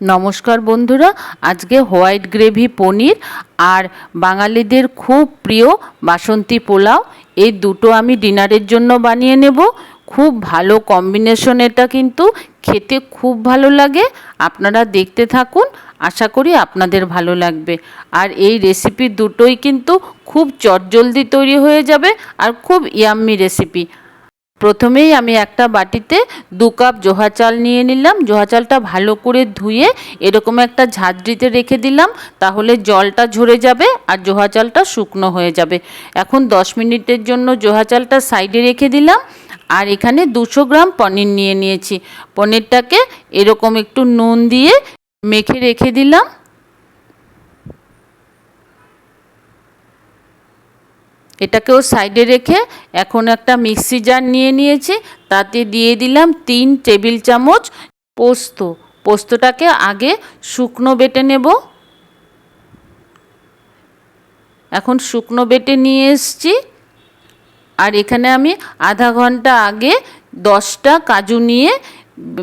নমস্কার বন্ধুরা, আজকে হোয়াইট গ্রেভি পনির আর বাঙালিদের খুব প্রিয় বাসন্তী পোলাও এই দুটো আমি ডিনারের জন্য বানিয়ে নেব। খুব ভালো কম্বিনেশন এটা কিন্তু, খেতে খুব ভালো লাগে, আপনারা দেখতে থাকুন, আশা করি আপনাদের ভালো লাগবে। আর এই রেসিপি দুটোই কিন্তু খুব চটজলদি তৈরি হয়ে যাবে আর খুব ইয়াম্মি রেসিপি প্রথমেই আমি একটা বাটিতে দু কাপ জোহা চাল নিয়ে নিলাম। জোহা চালটা ভালো করে ধুয়ে এরকম একটা ঝাঁঝরিতে রেখে দিলাম, তাহলে জলটা ঝরে যাবে আর জোহা চালটা শুকনো হয়ে যাবে। এখন দশ মিনিটের জন্য জোহা চালটা সাইডে রেখে দিলাম আর এখানে দুশো গ্রাম পনির নিয়ে নিয়েছি। পনিরটাকে এরকম একটু নুন দিয়ে মেখে রেখে দিলাম। এটাকেও সাইডে রেখে এখন একটা মিক্সি জার নিয়ে নিয়েছি, তাতে দিয়ে দিলাম তিন টেবিল চামচ পোস্ত। পোস্তটাকে আগে শুকনো বেটে নেব। এখন শুকনো বেটে নিয়ে এসছি। আর এখানে আমি আধা ঘণ্টা আগে দশটা কাজু নিয়ে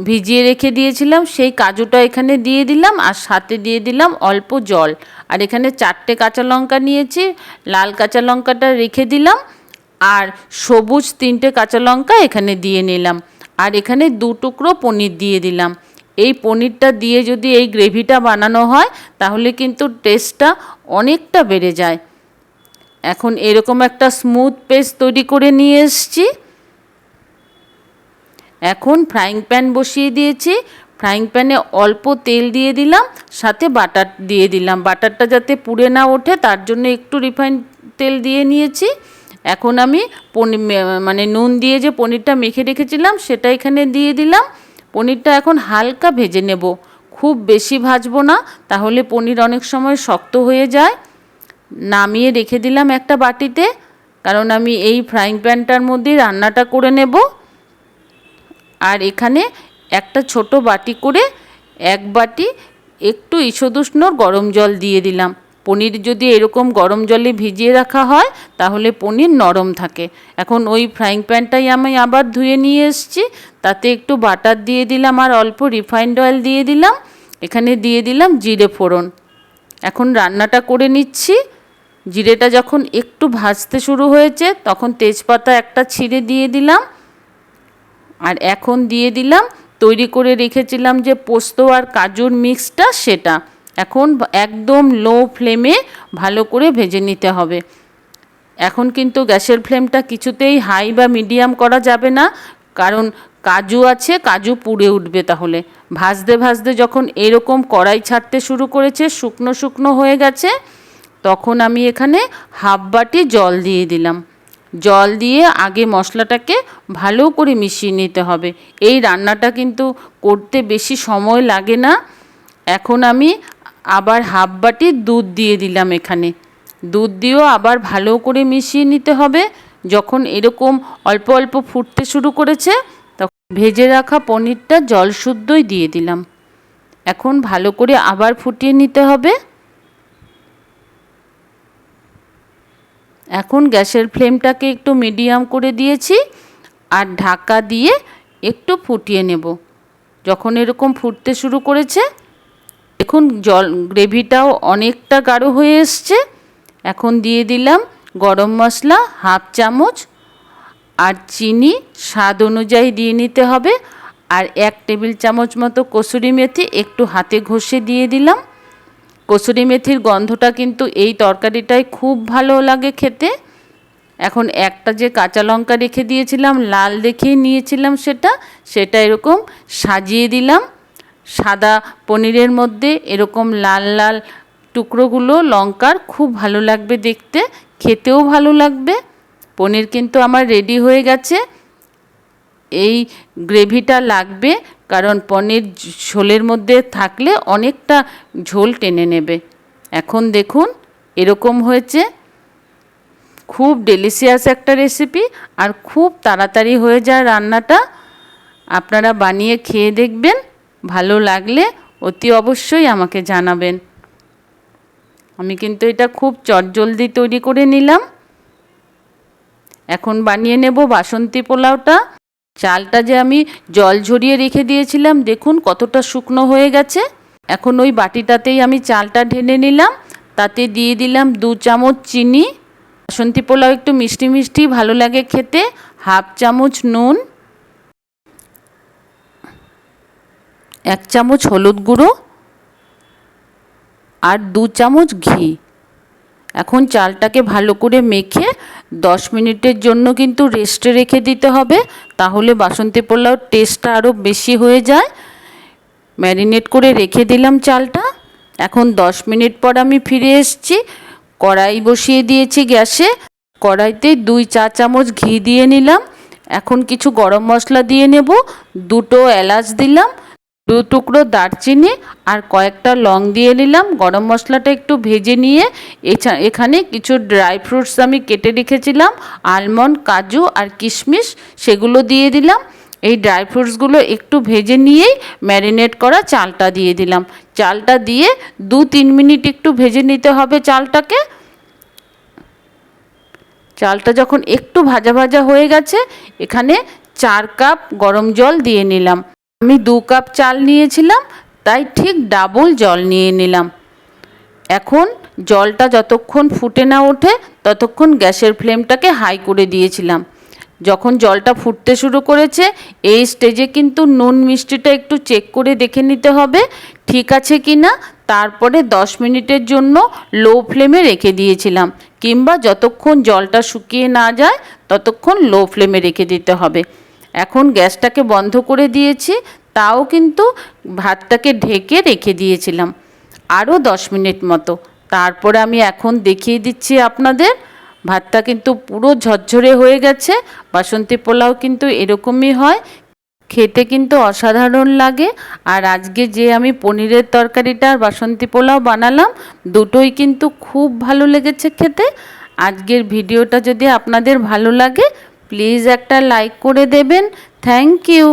ভিজিয়ে রেখে দিয়েছিলাম, সেই কাজুটা এখানে দিয়ে দিলাম আর সাথে দিয়ে দিলাম অল্প জল। আর এখানে চারটে কাঁচা লঙ্কা নিয়েছি, লাল কাঁচা লঙ্কাটা রেখে দিলাম আর সবুজ তিনটে কাঁচা লঙ্কা এখানে দিয়ে নিলাম। আর এখানে দু টুকরো পনির দিয়ে দিলাম। এই পনিরটা দিয়ে যদি এই গ্রেভিটা বানানো হয়, তাহলে কিন্তু টেস্টটা অনেকটা বেড়ে যায়। এখন এরকম একটা স্মুথ পেস্ট তৈরি করে নিয়ে এসছি। এখন ফ্রাইং প্যান বসিয়ে দিয়েছি। ফ্রাইং প্যানে অল্প তেল দিয়ে দিলাম, সাথে বাটার দিয়ে দিলাম। বাটারটা যাতে পুড়ে না ওঠে, তার জন্য একটু রিফাইন তেল দিয়ে নিয়েছি। এখন আমি পনির মানে নুন দিয়ে যে পনিরটা মেখে রেখেছিলাম, সেটা এখানে দিয়ে দিলাম। পনিরটা এখন হালকা ভেজে নেব। খুব বেশি ভাজবো না, তাহলে পনির অনেক সময় শক্ত হয়ে যায়। নামিয়ে রেখে দিলাম একটা বাটিতে, কারণ আমি এই ফ্রাইং প্যানটার মধ্যে রান্নাটা করে নেব। আর এখানে একটা ছোট বাটি করে এক বাটি একটু ঈষদুষ্ণ গরম জল দিয়ে দিলাম। পনির যদি এরকম গরম জলে ভিজিয়ে রাখা হয়, তাহলে পনির নরম থাকে। এখন ওই ফ্রাইং প্যানটাই আমি আবার ধুয়ে নিয়ে এসেছি। তাতে একটু বাটার দিয়ে দিলাম আর অল্প রিফাইন্ড অয়েল দিয়ে দিলাম। এখানে দিয়ে দিলাম জিরে ফোড়ন। এখন রান্নাটা করে নিচ্ছি। জিরেটা যখন একটু ভাজতে শুরু হয়েছে, তখন তেজপাতা একটা ছিঁড়ে দিয়ে দিলাম। আর এখন দিয়ে দিলাম, তৈরি করে রেখেছিলাম যে পোস্ত আর কাজুর মিক্সটা সেটা। এখন একদম লো ফ্লেমে ভালো করে ভেজে নিতে হবে। এখন কিন্তু গ্যাসের ফ্লেমটা কিছুতেই হাই বা মিডিয়াম করা যাবে না, কারণ কাজু আছে, কাজু পুড়ে উঠবে তাহলে। ভাজতে ভাজতে যখন এরকম কড়াই ছাড়তে শুরু করেছে, শুকনো শুকনো হয়ে গেছে, তখন আমি এখানে হাফ বাটি জল দিয়ে দিলাম। জল দিয়ে আগে মশলাটাকে ভালো করে মিশিয়ে নিতে হবে। এই রান্নাটা কিন্তু করতে বেশি সময় লাগে না। এখন আমি আবার হাফ বাটি দুধ দিয়ে দিলাম এখানে। দুধ দিয়েও আবার ভালো করে মিশিয়ে নিতে হবে। যখন এরকম অল্প অল্প ফুটতে শুরু করেছে, তখন ভেজে রাখা পনিরটা জল শুদ্ধই দিয়ে দিলাম। এখন ভালো করে আবার ফুটিয়ে নিতে হবে। এখন গ্যাসের ফ্লেমটাকে একটু মিডিয়াম করে দিয়েছি আর ঢাকা দিয়ে একটু ফুটিয়ে নেব। যখন এরকম ফুটতে শুরু করেছে, দেখুন জল, গ্রেভিটাও অনেকটা গাঢ় হয়ে এসছে। এখন দিয়ে দিলাম গরম মশলা হাফ চামচ আর চিনি স্বাদ অনুযায়ী দিয়ে নিতে হবে। আর এক টেবিল চামচ মতো কসুরি মেথি একটু হাতে ঘষে দিয়ে দিলাম। কসুরি মেথির গন্ধটা কিন্তু এই তরকারিটায় খুব ভালো লাগে খেতে। এখন একটা যে কাঁচা লঙ্কা রেখে দিয়েছিলাম, লাল দেখেই নিয়েছিলাম সেটা সেটা এরকম সাজিয়ে দিলাম। সাদা পনিরের মধ্যে এরকম লাল লাল টুকরোগুলো লঙ্কার খুব ভালো লাগবে দেখতে, খেতেও ভালো লাগবে। পনির কিন্তু আমার রেডি হয়ে গেছে। এই গ্রেভিটা লাগবে কারণ পনির ঝোলের মধ্যে থাকলে অনেকটা ঝোল টেনে নেবে। এখন দেখুন, এরকম হয়েছে। খুব ডেলিশিয়াস একটা রেসিপি আর খুব তাড়াতাড়ি হয়ে যায় রান্নাটা। আপনারা বানিয়ে খেয়ে দেখবেন, ভালো লাগলে অতি অবশ্যই আমাকে জানাবেন। আমি কিন্তু এটা খুব চটজলদি তৈরি করে নিলাম। এখন বানিয়ে নেব বাসন্তী পোলাওটা। চালটা যে আমি জল ঝরিয়ে রেখে দিয়েছিলাম, দেখুন কতটা শুকনো হয়ে গেছে। এখন ওই বাটিটাতেই আমি চালটা ঢেলে নিলাম, তাতে দিয়ে দিলাম দু চামচ চিনি, বাসন্তী পোলাও একটু মিষ্টি মিষ্টি ভালো লাগে খেতে, হাফ চামচ নুন, এক চামচ হলুদ গুঁড়ো আর দু চামচ ঘি। এখন চালটাকে ভালো করে মেখে দশ মিনিটের জন্য কিন্তু রেস্টে রেখে দিতে হবে। তাহলে বাসন্তী পোলাওর টেস্টটা আরও বেশি হয়ে যায়। ম্যারিনেট করে রেখে দিলাম চালটা। এখন দশ মিনিট পর আমি ফিরে এসেছি। কড়াই বসিয়ে দিয়েছি গ্যাসে। কড়াইতে দুই চা চামচ ঘি দিয়ে নিলাম। এখন কিছু গরম মশলা দিয়ে নেব। দুটো এলাচ দিলাম। দু টুকরো দারচিনি আর কয়েকটা লং দিয়ে নিলাম। গরম মশলাটা একটু ভেজে নিয়ে এখানে কিছু ড্রাই ফ্রুটস আমি কেটে রেখেছিলাম। আলমন্ড, কাজু আর কিশমিশ সেগুলো দিয়ে দিলাম। এই ড্রাই ফ্রুটসগুলো একটু ভেজে নিয়েই ম্যারিনেট করা চালটা দিয়ে দিলাম। চালটা দিয়ে দু তিন মিনিট একটু ভেজে নিতে হবে চালটাকে। চালটা যখন একটু ভাজা ভাজা হয়ে গেছে, এখানে চার কাপ গরম জল দিয়ে নিলাম। আমি দু কাপ চাল নিয়েছিলাম, তাই ঠিক ডাবল জল নিয়ে নিলাম। এখন জলটা যতক্ষণ ফুটে না ওঠে, ততক্ষণ গ্যাসের ফ্লেমটাকে হাই করে দিয়েছিলাম। যখন জলটা ফুটতে শুরু করেছে, এই স্টেজে কিন্তু নুন মিষ্টিটা একটু চেক করে দেখে নিতে হবে, ঠিক আছে কি না তারপরে দশ মিনিটের জন্য লো ফ্লেমে রেখে দিয়েছিলাম, কিংবা যতক্ষণ জলটা শুকিয়ে না যায়, ততক্ষণ লো ফ্লেমে রেখে দিতে হবে। এখন গ্যাসটাকে বন্ধ করে দিয়েছি, তাও কিন্তু ভাতটাকে ঢেকে রেখে দিয়েছিলাম। আরও দশ মিনিট মতো। তারপরে আমি এখন দেখিয়ে দিচ্ছি আপনাদের, ভাতটা কিন্তু পুরো ঝরঝরে হয়ে গেছে, বাসন্তী পোলাও কিন্তু এরকমই হয়। খেতে কিন্তু অসাধারণ লাগে। আর আজকে যে আমি পনিরের তরকারিটা আর বাসন্তী পোলাও বানালাম, দুটোই কিন্তু খুব ভালো লেগেছে খেতে। আজকের ভিডিওটা যদি আপনাদের ভালো লাগে প্লিজ একটা লাইক করে দেবেন। Thank you.